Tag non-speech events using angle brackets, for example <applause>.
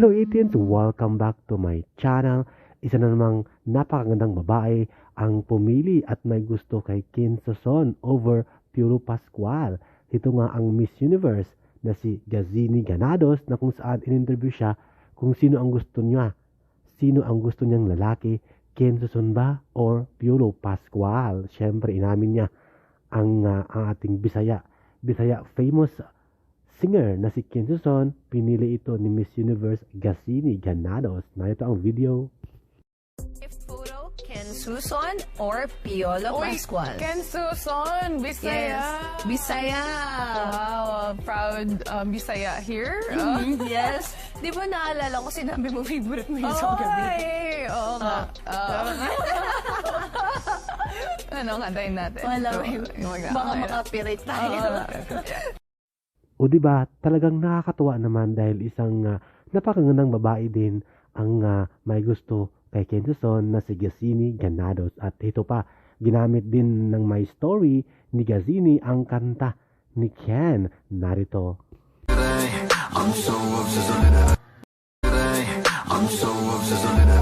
Hello 18s! Welcome back to my channel. Isa na namang napakagandang babae ang pumili at may gusto kay Kim Soson over Piolo Pascual. Ito nga ang Miss Universe na si Gazini Ganados na kung saan in-interview siya kung sino ang gusto niya. Sino ang gusto niyang lalaki? Kim Soson ba or Piolo Pascual? Siyempre inamin niya ang, ah, ang ating Bisaya. Bisaya famous singer na si Kim Suson, pinili ito ni Miss Universe Gazini Ganados. Narito ang video. If photo, Ken Suson or Piolo Uy, Pascual? Ken Suson, Bisaya. Yes. Bisaya. Wow, proud um, Bisaya here. Uh, <laughs> yes. Di ba naalala ko sinabi mo favorite mo yung isang gabi? Ay, oo nga. Ah. <laughs> ano, antayin natin. Wala So, Baka makapirate tayo. O di ba talagang nakakatuwa naman dahil isang uh, napakagandang babae din ang ah, may gusto kay Ken Suson na si Gazini Ganados. At ito pa, ginamit din ng my story ni Gazini ang kanta ni Ken. Narito. I'm so obsessed with it. I'm so obsessed with it.